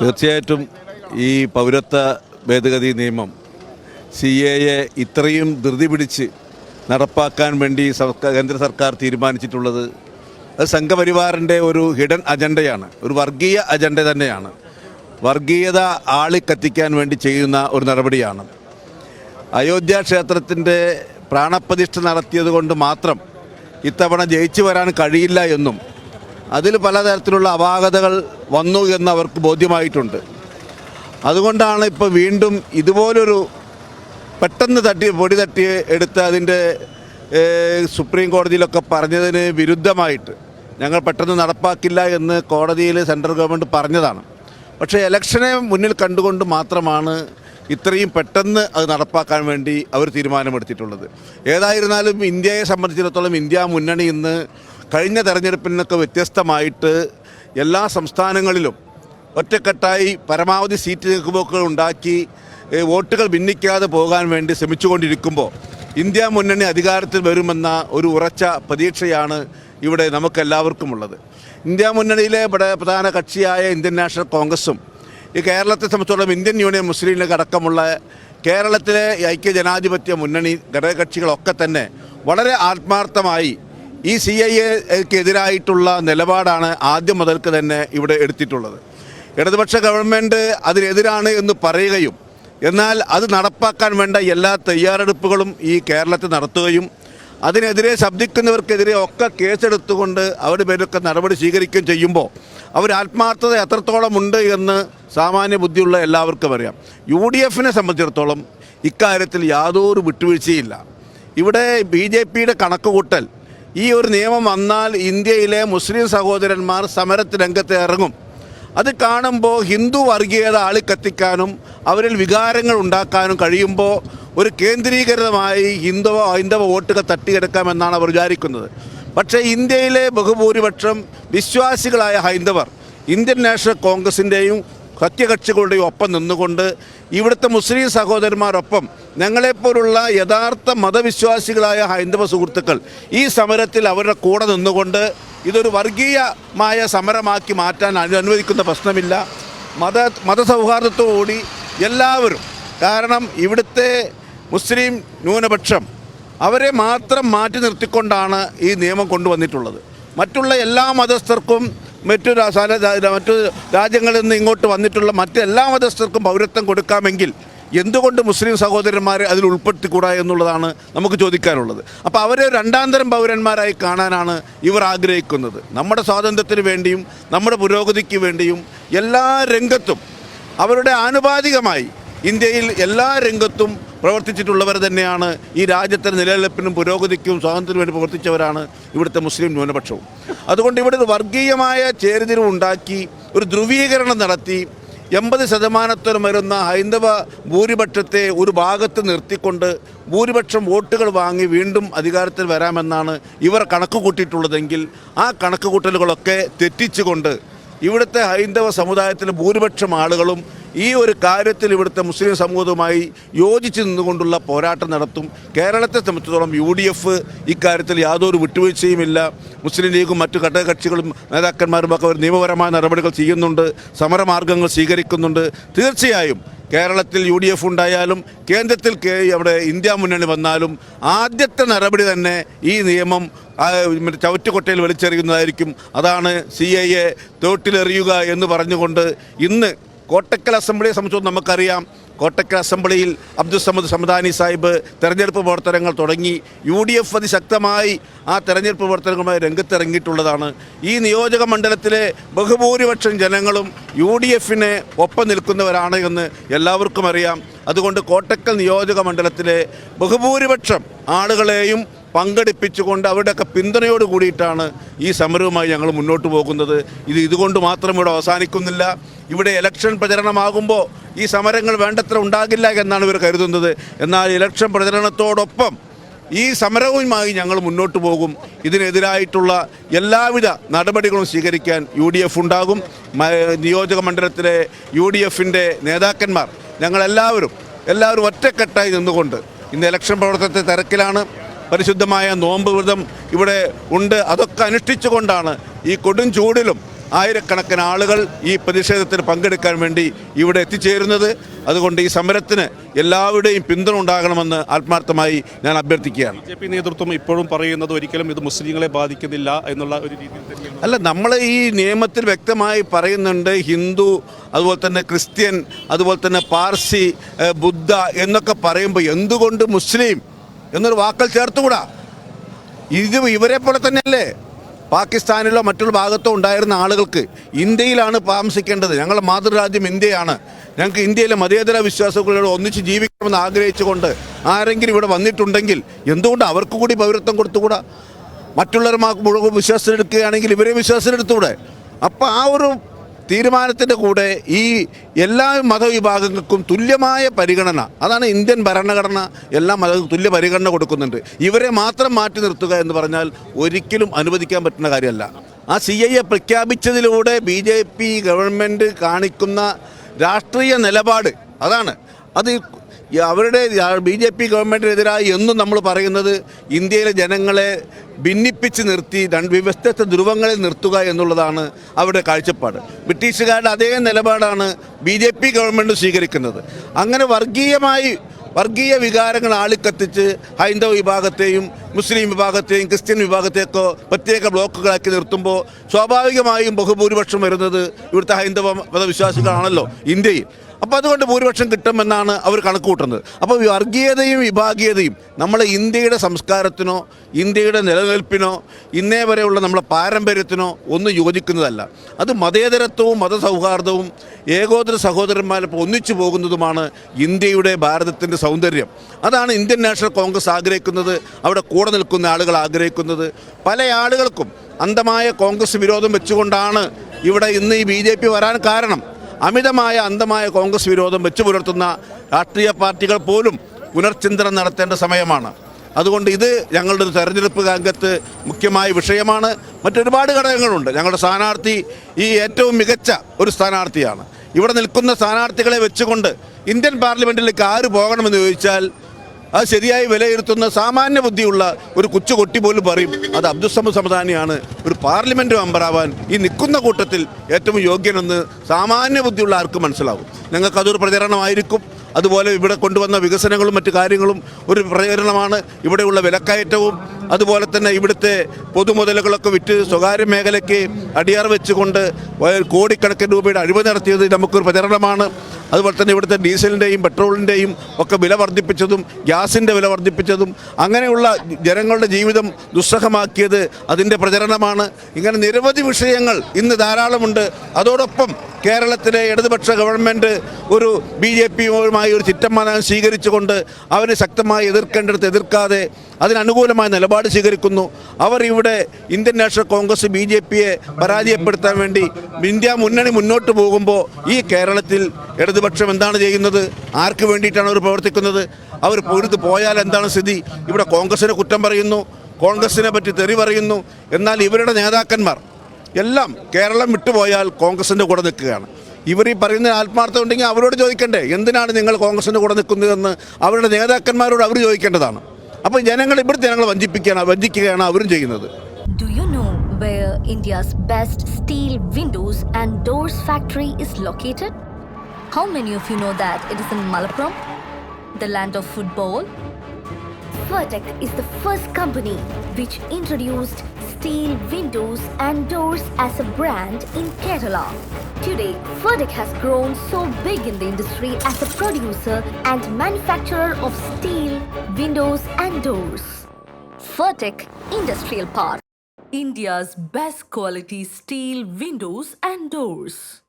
തീർച്ചയായിട്ടും ഈ പൗരത്വ ഭേദഗതി നിയമം സി എയെ ഇത്രയും ധൃതി പിടിച്ച് നടപ്പാക്കാൻ വേണ്ടി സർക്കാർ കേന്ദ്ര സർക്കാർ തീരുമാനിച്ചിട്ടുള്ളത് അത് സംഘപരിവാറിന്റെ ഒരു ഹിഡൻ അജണ്ടയാണ് ഒരു വർഗീയ അജണ്ട തന്നെയാണ്. വർഗീയത ആളിക്കത്തിക്കാൻ വേണ്ടി ചെയ്യുന്ന ഒരു നടപടിയാണ്. അയോധ്യ ക്ഷേത്രത്തിന്റെ പ്രാണപ്രതിഷ്ഠ നടത്തിയത് കൊണ്ട് മാത്രം ഇത്തവണ ജയിച്ചു വരാൻ കഴിയില്ല എന്നും അതിൽ പലതരത്തിലുള്ള അപാകതകൾ വന്നു എന്ന് അവർക്ക് ബോധ്യമായിട്ടുണ്ട്. അതുകൊണ്ടാണ് ഇപ്പോൾ വീണ്ടും ഇതുപോലൊരു പെട്ടെന്ന് തട്ടി പൊടി തട്ടി എടുത്ത് അതിന്റെ സുപ്രീം കോടതിയിലൊക്കെ പറഞ്ഞതിന് വിരുദ്ധമായിട്ട് ഞങ്ങൾ പെട്ടെന്ന് നടപ്പാക്കില്ല എന്ന് കോടതിയിൽ സെൻട്രൽ ഗവൺമെന്റ് പറഞ്ഞതാണ്. പക്ഷേ ഇലക്ഷനെ മുന്നിൽ കണ്ടുകൊണ്ട് മാത്രമാണ് ഇത്രയും പെട്ടെന്ന് അത് നടപ്പാക്കാൻ വേണ്ടി അവർ തീരുമാനമെടുത്തിട്ടുള്ളത്. ഏതായിരുന്നാലും ഇന്ത്യയെ സംബന്ധിച്ചിടത്തോളം ഇന്ത്യ മുന്നണി ഇന്ന് കഴിഞ്ഞ തെരഞ്ഞെടുപ്പിൽ നിന്നൊക്കെ വ്യത്യസ്തമായിട്ട് എല്ലാ സംസ്ഥാനങ്ങളിലും ഒറ്റക്കെട്ടായി പരമാവധി സീറ്റ് നീക്കുപോക്കുകൾ ഉണ്ടാക്കി വോട്ടുകൾ ഭിന്നിക്കാതെ പോകാൻ വേണ്ടി ശ്രമിച്ചുകൊണ്ടിരിക്കുമ്പോൾ ഇന്ത്യ മുന്നണി അധികാരത്തിൽ വരുമെന്ന ഒരു ഉറച്ച പ്രതീക്ഷയാണ് ഇവിടെ നമുക്കെല്ലാവർക്കും ഉള്ളത് ഇന്ത്യ മുന്നണിയിലെ പ്രധാന കക്ഷിയായ ഇന്ത്യൻ നാഷണൽ കോൺഗ്രസും ഈ കേരളത്തെ സംബന്ധിച്ചിടത്തോളം ഇന്ത്യൻ യൂണിയൻ മുസ്ലിം ലീഗ് അടക്കമുള്ള കേരളത്തിലെ ഐക്യ ജനാധിപത്യ മുന്നണി ഘടകകക്ഷികളൊക്കെ തന്നെ വളരെ ആത്മാർത്ഥമായി ഈ സി ഐ എക്കെതിരായിട്ടുള്ള നിലപാടാണ് ആദ്യം മുതൽക്ക് തന്നെ ഇവിടെ എടുത്തിട്ടുള്ളത്. ഇടതുപക്ഷ ഗവൺമെന്റ് അതിനെതിരാണ് എന്ന് പറയുകയും എന്നാൽ അത് നടപ്പാക്കാൻ വേണ്ട എല്ലാ തയ്യാറെടുപ്പുകളും ഈ കേരളത്തിൽ നടത്തുകയും അതിനെതിരെ ശബ്ദിക്കുന്നവർക്കെതിരെ ഒക്കെ കേസെടുത്തുകൊണ്ട് അവരുടെ പേരൊക്കെ നടപടി സ്വീകരിക്കുകയും ചെയ്യുമ്പോൾ അവർ ആത്മാർത്ഥത എത്രത്തോളം ഉണ്ട് എന്ന് സാമാന്യ ബുദ്ധിയുള്ള എല്ലാവർക്കും അറിയാം. യു ഡി എഫിനെ സംബന്ധിച്ചിടത്തോളം ഇക്കാര്യത്തിൽ യാതൊരു വിട്ടുവീഴ്ചയില്ല. ഇവിടെ ബി ജെ പിയുടെ കണക്കുകൂട്ടൽ ഈ ഒരു നിയമം വന്നാൽ ഇന്ത്യയിലെ മുസ്ലിം സഹോദരന്മാർ സമരത്ത് രംഗത്ത് ഇറങ്ങും. അത് കാണുമ്പോൾ ഹിന്ദു വർഗീയത ആളിക്കത്തിക്കാനും അവരിൽ വികാരങ്ങൾ ഉണ്ടാക്കാനും കഴിയുമ്പോൾ ഒരു കേന്ദ്രീകൃതമായി ഹിന്ദുവ ഹൈന്ദവ വോട്ടുകൾ തട്ടിയെടുക്കാമെന്നാണ് അവർ വിചാരിക്കുന്നത്. പക്ഷേ ഇന്ത്യയിലെ ബഹുഭൂരിപക്ഷം വിശ്വാസികളായ ഹൈന്ദവർ ഇന്ത്യൻ നാഷണൽ കോൺഗ്രസിന്റെയും സത്യകക്ഷികളുടെയും ഒപ്പം നിന്നുകൊണ്ട് ഇവിടുത്തെ മുസ്ലിം സഹോദരന്മാരൊപ്പം ഞങ്ങളെപ്പോലുള്ള യഥാർത്ഥ മതവിശ്വാസികളായ ഹൈന്ദവ സുഹൃത്തുക്കൾ ഈ സമരത്തിൽ അവരുടെ കൂടെ നിന്നുകൊണ്ട് ഇതൊരു വർഗീയമായ സമരമാക്കി മാറ്റാൻ അനു- അനുവദിക്കുന്ന പ്രശ്നമില്ല. മത മതസൗഹാർദ്ദത്തോടുകൂടി എല്ലാവരും കാരണം ഇവിടുത്തെ മുസ്ലിം ന്യൂനപക്ഷം അവരെ മാത്രം മാറ്റി നിർത്തിക്കൊണ്ടാണ് ഈ നിയമം കൊണ്ടുവന്നിട്ടുള്ളത്. മറ്റുള്ള എല്ലാ മതസ്ഥർക്കും മറ്റു മറ്റു രാജ്യങ്ങളിൽ നിന്ന് ഇങ്ങോട്ട് വന്നിട്ടുള്ള മറ്റെല്ലാ മതസ്ഥർക്കും പൗരത്വം കൊടുക്കാമെങ്കിൽ എന്തുകൊണ്ട് മുസ്ലിം സഹോദരന്മാരെ അതിൽ ഉൾപ്പെടുത്തിക്കൂടാ എന്നുള്ളതാണ് നമുക്ക് ചോദിക്കാനുള്ളത്. അപ്പോൾ അവരെ രണ്ടാന്തരം പൗരന്മാരായി കാണാനാണ് ഇവർ ആഗ്രഹിക്കുന്നത്. നമ്മുടെ സ്വാതന്ത്ര്യത്തിന് വേണ്ടിയും നമ്മുടെ പുരോഗതിക്ക് വേണ്ടിയും എല്ലാ രംഗത്തും അവരുടെ ആനുപാതികമായി ഇന്ത്യയിൽ എല്ലാ രംഗത്തും പ്രവർത്തിച്ചിട്ടുള്ളവർ തന്നെയാണ് ഈ രാജ്യത്തിന്റെ നിലനിൽപ്പിനും പുരോഗതിക്കും സ്വാതന്ത്ര്യത്തിനു വേണ്ടി പ്രവർത്തിച്ചവരാണ് ഇവിടുത്തെ മുസ്ലിം ന്യൂനപക്ഷവും. അതുകൊണ്ട് ഇവിടെ ഒരു വർഗീയമായ ചേരിതിരിവ് ഉണ്ടാക്കി ഒരു ധ്രുവീകരണം നടത്തി എൺപത് ശതമാനത്തോളം വരുന്ന ഹൈന്ദവ ഭൂരിപക്ഷത്തെ ഒരു ഭാഗത്ത് നിർത്തിക്കൊണ്ട് ഭൂരിപക്ഷം വോട്ടുകൾ വാങ്ങി വീണ്ടും അധികാരത്തിൽ വരാമെന്നാണ് ഇവർ കണക്ക് കൂട്ടിയിട്ടുള്ളതെങ്കിൽ ആ കണക്ക് കൂട്ടലുകളൊക്കെ തെറ്റിച്ചുകൊണ്ട് ഇവിടുത്തെ ഹൈന്ദവ സമുദായത്തിലെ ഭൂരിപക്ഷം ആളുകളും ഈ ഒരു കാര്യത്തിൽ ഇവിടുത്തെ മുസ്ലിം സമൂഹവുമായി യോജിച്ച് നിന്നുകൊണ്ടുള്ള പോരാട്ടം നടത്തും. കേരളത്തെ സംബന്ധിച്ചിടത്തോളം യു ഡി എഫ് ഇക്കാര്യത്തിൽ യാതൊരു വിട്ടുവീഴ്ചയുമില്ല. മുസ്ലിം ലീഗും മറ്റു ഘടകകക്ഷികളും നേതാക്കന്മാരും ഒക്കെ ഒരു നിയമപരമായ നടപടികൾ ചെയ്യുന്നുണ്ട്. സമരമാർഗങ്ങൾ സ്വീകരിക്കുന്നുണ്ട്. തീർച്ചയായും കേരളത്തിൽ യു ഡി എഫ് ഉണ്ടായാലും കേന്ദ്രത്തിൽ അവിടെ ഇന്ത്യ മുന്നണി വന്നാലും ആദ്യത്തെ നടപടി തന്നെ ഈ നിയമം ചവറ്റുകൊട്ടയിൽ വലിച്ചെറിയുന്നതായിരിക്കും. അതാണ് സി ഐ എ തോട്ടിലെറിയുക എന്ന് പറഞ്ഞുകൊണ്ട് ഇന്ന് കോട്ടക്കൽ അസംബ്ലിയെ സംബന്ധിച്ചോളം നമുക്കറിയാം. കോട്ടക്കൽ അസംബ്ലിയിൽ അബ്ദുൽ സമദ് സമദാനി സാഹിബ് തെരഞ്ഞെടുപ്പ് പ്രവർത്തനങ്ങൾ തുടങ്ങി. യു ഡി എഫ് അതിശക്തമായി ആ തെരഞ്ഞെടുപ്പ് പ്രവർത്തനങ്ങളുമായി രംഗത്തിറങ്ങിയിട്ടുള്ളതാണ്. ഈ നിയോജക മണ്ഡലത്തിലെ ബഹുഭൂരിപക്ഷം ജനങ്ങളും യു ഡി എഫിനെ ഒപ്പം നിൽക്കുന്നവരാണ് എന്ന് എല്ലാവർക്കും അറിയാം. അതുകൊണ്ട് കോട്ടക്കൽ നിയോജക മണ്ഡലത്തിലെ ബഹുഭൂരിപക്ഷം ആളുകളെയും പങ്കെടുപ്പിച്ചുകൊണ്ട് അവരുടെയൊക്കെ പിന്തുണയോട് കൂടിയിട്ടാണ് ഈ സമരവുമായി ഞങ്ങൾ മുന്നോട്ട് പോകുന്നത്. ഇത് ഇതുകൊണ്ട് മാത്രം ഇവിടെ അവസാനിക്കുന്നില്ല. ഇവിടെ ഇലക്ഷൻ പ്രചരണമാകുമ്പോൾ ഈ സമരങ്ങൾ വേണ്ടത്ര ഉണ്ടാകില്ല എന്നാണ് ഇവർ കരുതുന്നത്. എന്നാൽ ഇലക്ഷൻ പ്രചരണത്തോടൊപ്പം ഈ സമരവുമായി ഞങ്ങൾ മുന്നോട്ട് പോകും. ഇതിനെതിരായിട്ടുള്ള എല്ലാവിധ നടപടികളും സ്വീകരിക്കാൻ യു ഡി എഫ് ഉണ്ടാകും നിയോജക മണ്ഡലത്തിലെ യു ഡി എഫിന്റെ നേതാക്കന്മാർ ഞങ്ങളെല്ലാവരും എല്ലാവരും ഒറ്റക്കെട്ടായി നിന്നുകൊണ്ട് ഇന്ന് ഇലക്ഷൻ പ്രവർത്തനത്തെ തിരക്കിലാണ്. പരിശുദ്ധമായ നോമ്പ് വ്രതം ഇവിടെ ഉണ്ട്. അതൊക്കെ അനുഷ്ഠിച്ചുകൊണ്ടാണ് ഈ കൊടും ചൂടിലും ആയിരക്കണക്കിന് ആളുകൾ ഈ പ്രതിഷേധത്തിന് പങ്കെടുക്കാൻ വേണ്ടി ഇവിടെ എത്തിച്ചേരുന്നത്. അതുകൊണ്ട് ഈ സമരത്തിന് എല്ലാവരുടെയും പിന്തുണ ഉണ്ടാകണമെന്ന് ആത്മാർത്ഥമായി ഞാൻ അഭ്യർത്ഥിക്കുകയാണ്. ബി ജെ പി നേതൃത്വം ഇപ്പോഴും പറയുന്നത് ഒരിക്കലും ഇത് മുസ്ലിങ്ങളെ ബാധിക്കുന്നില്ല എന്നുള്ള ഒരു രീതിയിൽ അല്ല നമ്മൾ ഈ നിയമത്തിൽ വ്യക്തമായി പറയുന്നുണ്ട് ഹിന്ദു അതുപോലെ തന്നെ ക്രിസ്ത്യൻ അതുപോലെ തന്നെ പാർസി ബുദ്ധ എന്നൊക്കെ പറയുമ്പോൾ എന്തുകൊണ്ട് മുസ്ലിം എന്നൊരു വാക്കൽ ചേർത്തുകൂടാ? ഇത് ഇവരെ പോലെ തന്നെയല്ലേ? പാകിസ്ഥാനിലോ മറ്റുള്ള ഭാഗത്തോ ഉണ്ടായിരുന്ന ആളുകൾക്ക് ഇന്ത്യയിലാണ് താമസിക്കേണ്ടത്. ഞങ്ങളുടെ മാതൃരാജ്യം ഇന്ത്യയാണ്. ഞങ്ങൾക്ക് ഇന്ത്യയിലെ മതേതര വിശ്വാസങ്ങളോട് ഒന്നിച്ച് ജീവിക്കണമെന്ന് ആഗ്രഹിച്ചുകൊണ്ട് ആരെങ്കിലും ഇവിടെ വന്നിട്ടുണ്ടെങ്കിൽ എന്തുകൊണ്ട് അവർക്ക് കൂടി പൗരത്വം കൊടുത്തുകൂടാ? മറ്റുള്ളവർ വിശ്വാസത്തിലെടുക്കുകയാണെങ്കിൽ ഇവരെ വിശ്വാസത്തിനെടുത്തുകൂടെ അപ്പോൾ ആ ഒരു തീരുമാനത്തിന്റെ കൂടെ ഈ എല്ലാ മതവിഭാഗങ്ങൾക്കും തുല്യമായ പരിഗണന. അതാണ് ഇന്ത്യൻ ഭരണഘടന. എല്ലാ മത തുല്യ പരിഗണന കൊടുക്കുന്നുണ്ട്. ഇവരെ മാത്രം മാറ്റി നിർത്തുക എന്ന് പറഞ്ഞാൽ ഒരിക്കലും അനുവദിക്കാൻ പറ്റുന്ന കാര്യമല്ല. ആ സി ഐ എ പ്രഖ്യാപിച്ചതിലൂടെ ബി ജെ പി ഗവൺമെന്റ് കാണിക്കുന്ന രാഷ്ട്രീയ നിലപാട് അതാണ്. അത് അവരുടെ ബി ജെ പി ഗവൺമെന്റിനെതിരായി എന്നും നമ്മൾ പറയുന്നത് ഇന്ത്യയിലെ ജനങ്ങളെ ഭിന്നിപ്പിച്ച് നിർത്തി രണ്ട് വ്യത്യസ്ത ധ്രുവങ്ങളിൽ നിർത്തുക എന്നുള്ളതാണ് അവരുടെ കാഴ്ചപ്പാട്. ബ്രിട്ടീഷുകാരുടെ അതേ നിലപാടാണ് ബി ജെ പി ഗവൺമെന്റ് സ്വീകരിക്കുന്നത്. അങ്ങനെ വർഗീയമായി വർഗീയ വികാരങ്ങൾ ആളിക്കത്തിച്ച് ഹൈന്ദവ വിഭാഗത്തെയും മുസ്ലിം വിഭാഗത്തെയും ക്രിസ്ത്യൻ വിഭാഗത്തെയൊക്കെ പ്രത്യേക ബ്ലോക്കുകളാക്കി നിർത്തുമ്പോൾ സ്വാഭാവികമായും ബഹുഭൂരിപക്ഷം വരുന്നത് ഇവിടുത്തെ ഹൈന്ദവ മതവിശ്വാസികളാണല്ലോ ഇന്ത്യയിൽ. അപ്പോൾ അതുകൊണ്ട് ഭൂരിപക്ഷം കിട്ടുമെന്നാണ് അവർ കണക്ക് കൂട്ടുന്നത് അപ്പോൾ വർഗീയതയും വിഭാഗീയതയും നമ്മളെ ഇന്ത്യയുടെ സംസ്കാരത്തിനോ ഇന്ത്യയുടെ നിലനിൽപ്പിനോ ഇന്നേ വരെയുള്ള നമ്മളെ പാരമ്പര്യത്തിനോ ഒന്നും യോജിക്കുന്നതല്ല. അത് മതേതരത്വവും മതസൗഹാർദ്ദവും ഏകോദര സഹോദരന്മാരിപ്പോൾ ഒന്നിച്ചു പോകുന്നതുമാണ് ഇന്ത്യയുടെ ഭാരതത്തിന്റെ സൗന്ദര്യം. അതാണ് ഇന്ത്യൻ നാഷണൽ കോൺഗ്രസ് ആഗ്രഹിക്കുന്നത് അവിടെ കൂടെ നിൽക്കുന്ന ആളുകൾ ആഗ്രഹിക്കുന്നത്. പല ആളുകൾക്കും അന്ധമായ കോൺഗ്രസ് വിരോധം വെച്ചുകൊണ്ടാണ് ഇവിടെ ഇന്ന് ഈ ബി വരാൻ കാരണം. അമിതമായ അന്ധമായ കോൺഗ്രസ് വിരോധം വെച്ചു പുലർത്തുന്ന രാഷ്ട്രീയ പാർട്ടികൾ പോലും പുനർചിന്തനം നടത്തേണ്ട സമയമാണ്. അതുകൊണ്ട് ഇത് ഞങ്ങളുടെ ഒരു തെരഞ്ഞെടുപ്പ് രംഗത്ത് മുഖ്യമായ വിഷയമാണ്. മറ്റൊരുപാട് ഘടകങ്ങളുണ്ട്. ഞങ്ങളുടെ സ്ഥാനാർത്ഥി ഈ ഏറ്റവും മികച്ച ഒരു സ്ഥാനാർത്ഥിയാണ്. ഇവിടെ നിൽക്കുന്ന സ്ഥാനാർത്ഥികളെ വെച്ചുകൊണ്ട് ഇന്ത്യൻ പാർലമെന്റിലേക്ക് ആര് പോകണമെന്ന് ചോദിച്ചാൽ അത് ശരിയായി വിലയിരുത്തുന്ന സാമാന്യ ബുദ്ധിയുള്ള ഒരു കൊച്ചുകൊട്ടി പോലും പറയും. അത് അബ്ദുസമദ് സമദാനിയാണ് ഒരു പാർലമെന്റ് മെമ്പറാവാൻ ഈ നിൽക്കുന്ന കൂട്ടത്തിൽ ഏറ്റവും യോഗ്യനെന്ന് സാമാന്യ ബുദ്ധിയുള്ള ആർക്കും മനസ്സിലാവും. ഞങ്ങൾക്കതൊരു പ്രചരണമായിരിക്കും. അതുപോലെ ഇവിടെ കൊണ്ടുവന്ന വികസനങ്ങളും മറ്റു കാര്യങ്ങളും ഒരു പ്രേരണമാണ് ഇവിടെയുള്ള വിലക്കയറ്റവും. അതുപോലെ തന്നെ ഇവിടുത്തെ പൊതുമുതലുകളൊക്കെ വിറ്റ് സ്വകാര്യ മേഖലയ്ക്ക് അടിയാർ വെച്ചുകൊണ്ട് കോടിക്കണക്കിന് രൂപയുടെ അഴിമതി നടത്തിയത് നമുക്കൊരു പ്രചരണമാണ്. അതുപോലെ തന്നെ ഇവിടുത്തെ ഡീസലിന്റെയും പെട്രോളിന്റെയും ഒക്കെ വില വർദ്ധിപ്പിച്ചതും ഗ്യാസിന്റെ വില വർദ്ധിപ്പിച്ചതും അങ്ങനെയുള്ള ജനങ്ങളുടെ ജീവിതം ദുസ്സഹമാക്കിയത് അതിന്റെ പ്രചരണമാണ്. ഇങ്ങനെ നിരവധി വിഷയങ്ങൾ ഇന്ന് ധാരാളമുണ്ട്. അതോടൊപ്പം കേരളത്തിലെ ഇടതുപക്ഷ ഗവൺമെന്റ് ഒരു ബി ജെ പിയുമായി ഒരു ചിറ്റമാനം സ്വീകരിച്ചുകൊണ്ട് അവനെ ശക്തമായി എതിർക്കേണ്ടടുത്ത് എതിർക്കാതെ അതിനനുകൂലമായ നിലപാട് സ്വീകരിക്കുന്നു. അവർ ഇവിടെ Indian National Congress B J പിയെ പരാജയപ്പെടുത്താൻ വേണ്ടി ഇന്ത്യ മുന്നണി മുന്നോട്ട് പോകുമ്പോൾ ഈ കേരളത്തിൽ ഇടതുപക്ഷം എന്താണ് ചെയ്യുന്നത്? ആർക്ക് വേണ്ടിയിട്ടാണ് അവർ പ്രവർത്തിക്കുന്നത്? അവർ പൊരുത്ത് പോയാൽ എന്താണ് സ്ഥിതി? ഇവിടെ കോൺഗ്രസിനെ കുറ്റം പറയുന്നു കോൺഗ്രസിനെ പറ്റി തെറി പറയുന്നു. എന്നാൽ ഇവരുടെ നേതാക്കന്മാർ എല്ലാം കേരളം വിട്ടുപോയാൽ കോൺഗ്രസിന്റെ കൂടെ നിൽക്കുകയാണ്. ഇവർ ഈ പറയുന്ന ആത്മാർത്ഥം ഉണ്ടെങ്കിൽ അവരോട് ചോദിക്കണ്ടേ എന്തിനാണ് നിങ്ങൾ കോൺഗ്രസിന്റെ കൂടെ നിൽക്കുന്നതെന്ന് അവരുടെ നേതാക്കന്മാരോട് അവർ ചോദിക്കേണ്ടതാണ് അപ്പോൾ ജനങ്ങൾ ഇവിടുത്തെ ജനങ്ങൾ വഞ്ചിപ്പിക്കുകയാണ് വഞ്ചിക്കുകയാണ് അവരും ചെയ്യുന്നത് India's best steel windows and doors factory is located? How many of you know that it is in Malappuram, the land of football? Vertec is the first company which introduced steel windows and doors as a brand in Kerala. Today, Vertec has grown so big in the industry as a producer and manufacturer of steel, windows and doors. Vertec Industrial Park. India's best quality steel windows and doors.